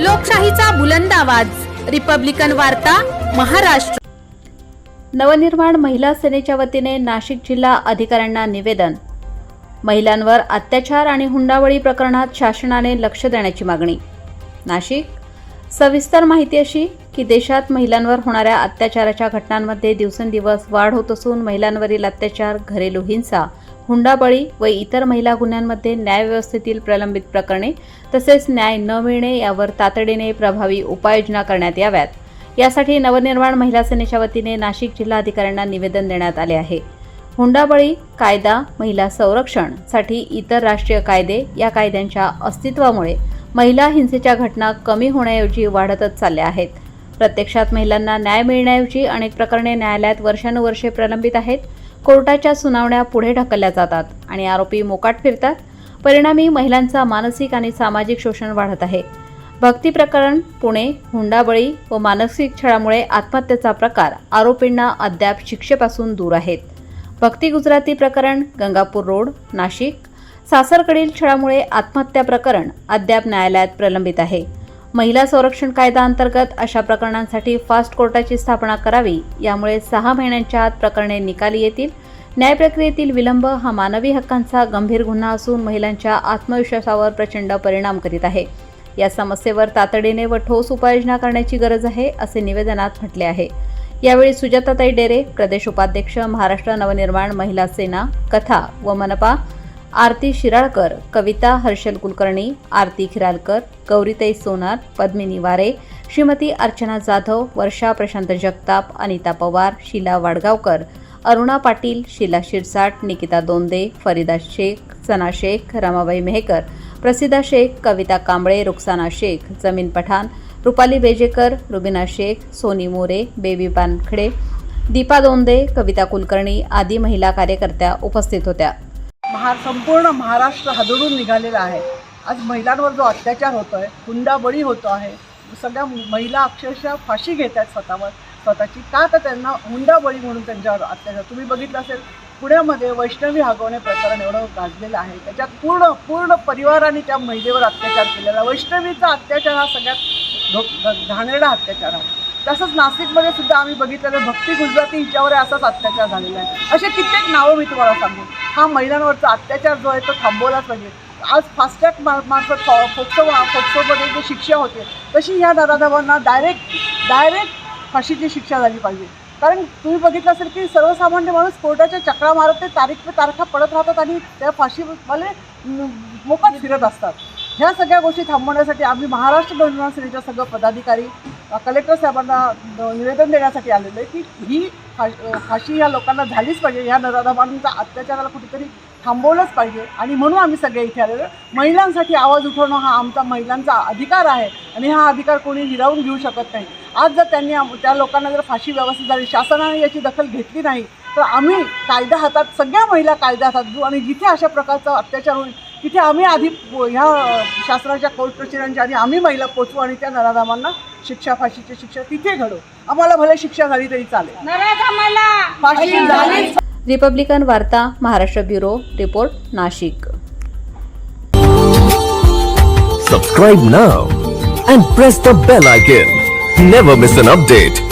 लोकशाहीचा बुलंद आवाज. रिपब्लिकन वार्ता महाराष्ट्र. नवनिर्माण महिला सेनेच्या वतीने नाशिक जिल्हा अधिकाऱ्यांना निवेदन. महिलांवर अत्याचार आणि हुंडावळी प्रकरणात शासनाने लक्ष देण्याची मागणी. नाशिक. सविस्तर माहिती अशी की देशात महिलांवर होणाऱ्या अत्याचाराच्या घटनांमध्ये दिवसेंदिवस वाढ होत असून महिलांवरील अत्याचार घरेलू हिंसा हुंडाबळी व इतर महिला गुन्ह्यांमध्ये न्यायव्यवस्थेतील प्रलंबित प्रकरणे तसेच न्याय न मिळणे यावर तातडीने प्रभावी उपाययोजना करण्यात याव्यात. यासाठी नवनिर्माण महिला सेनेच्या वतीने नाशिक जिल्हाधिकाऱ्यांना निवेदन देण्यात आले आहे. हुंडाबळी कायदा महिला संरक्षणसाठी इतर राष्ट्रीय कायदे या कायद्यांच्या अस्तित्वामुळे महिला हिंसेच्या घटना कमी होण्याऐवजी वाढतच चालल्या आहेत. प्रत्यक्षात महिलांना न्याय मिळण्याऐवजी अनेक प्रकरणे न्यायालयात वर्षानुवर्षे प्रलंबित आहेत. कोर्टाच्या सुनावण्या पुढे ढकलल्या जातात आणि आरोपी मोकाट फिरतात. परिणामी महिलांचा मानसिक आणि सामाजिक शोषण वाढत आहे. भक्ती प्रकरण पुणे हुंडाबळी व मानसिक छळामुळे आत्महत्येचा प्रकार आरोपींना अद्याप शिक्षेपासून दूर आहेत. भक्ती गुजराती प्रकरण गंगापूर रोड नाशिक. सासरकडील छळामुळे आत्महत्या प्रकरण अद्याप न्यायालयात प्रलंबित आहे. महिला संरक्षण कायदा अंतर्गत अशा प्रकरणांसाठी फास्ट कोर्टाची स्थापना करावी. यामुळे सहा महिन्यांच्या आत प्रकरणे निकाली येतील. न्याय प्रक्रियेतील विलंब हा मानवी हक्कांचा गंभीर गुन्हा असून महिलांच्या आत्मविश्वासावर प्रचंड परिणाम करीत आहे. या समस्येवर तातडीने व ठोस उपाययोजना करण्याची गरज आहे असे निवेदनात म्हटले आहे. यावेळी सुजाताताई डेरे प्रदेश उपाध्यक्ष महाराष्ट्र नवनिर्माण महिला सेना कथा व मनपा आरती शिराळकर कविता हर्षल कुलकर्णी आरती खिरालकर गौरीताई सोनार पद्मिनी वारे श्रीमती अर्चना जाधव वर्षा प्रशांत जगताप अनिता पवार शीला वाडगावकर अरुणा पाटील शीला शिरसाट निकिता दोंदे फरीदा शेख सना शेख रमाबाई मेहकर प्रसिद्धा शेख कविता कांबळे रुक्साना शेख जमीन पठाण रुपाली बेजेकर रुबिना शेख सोनी मोरे बेबी पानखडे दीपा दोंदे कविता कुलकर्णी आदी महिला कार्यकर्त्या उपस्थित होत्या. महा संपूर्ण महाराष्ट्र हादरून निघालेला आहे. आज महिलांवर जो अत्याचार होतो आहे हुंडाबळी होतो आहे सगळ्या महिला अक्षरशः फाशी घेत आहेत स्वतःवर. स्वतःची का तर त्यांना हुंडाबळी म्हणून त्यांच्यावर अत्याचार. तुम्ही बघितलं असेल पुण्यामध्ये वैष्णवी हागवणे प्रकरण एवढं गाजलेलं आहे. त्याच्यात पूर्ण पूर्ण परिवाराने त्या महिलेवर अत्याचार केलेला आहे. वैष्णवीचा अत्याचार हा सगळ्यात घाणेरडा अत्याचार आहे. तसंच नाशिकमध्ये सुद्धा आम्ही बघितलेलं भक्ती गुजराती हिच्यावर असाच अत्याचार झालेला आहे. असे कित्येक नावं मी तुम्हाला सांगू. हा महिलांवरचा अत्याचार जो आहे तो थांबवलाच पाहिजे. आज फास्टॅग मा मार्फत फॉ फोक्सो फोक्सोमध्ये जी शिक्षा होते तशी ह्या नराधमांना डायरेक्ट डायरेक्ट फाशीची शिक्षा झाली पाहिजे. कारण तुम्ही बघितलं असेल की सर्वसामान्य माणूस कोर्टाच्या चक्रा मारत ते तारीख तारखा पडत राहतात आणि त्या फाशीवाले मोकात फिरत असतात. ह्या सगळ्या गोष्टी थांबवण्यासाठी आम्ही महाराष्ट्र नवनिर्माण सेनेच्या सगळं पदाधिकारी कलेक्टर साहेबांना निवेदन देण्यासाठी आलेलं आहे की ही फाशी या लोकांना झालीच पाहिजे. ह्या नराधमांचा अत्याचाराला कुठेतरी थांबवलंच पाहिजे. आणि म्हणून आम्ही सगळे इथे आलेलो महिलांसाठी आवाज उठवणं हा आमचा महिलांचा अधिकार आहे. आणि हा अधिकार कोणी हिरावून घेऊ शकत नाही. आज जर त्यांनी त्या लोकांना जर फाशी व्यवस्थित झाली शासनाने याची दखल घेतली नाही तर आम्ही कायदा हातात सगळ्या महिला कायदा हातात घेऊ आणि जिथे अशा प्रकारचा अत्याचार होईल तिथे आम्ही आधी ह्या शासनाच्या कोर्ट कचेऱ्यांच्या आधी आम्ही महिला पोचवू आणि त्या नराधामांना शिक्षा फाशीची शिक्षा तिथे घडू. आम्हाला भले शिक्षा झाली तरी चालेल. फाशी रिपब्लिकन वार्ता Maharashtra bureau report Nashik. Subscribe now and press the bell icon. Never miss an update.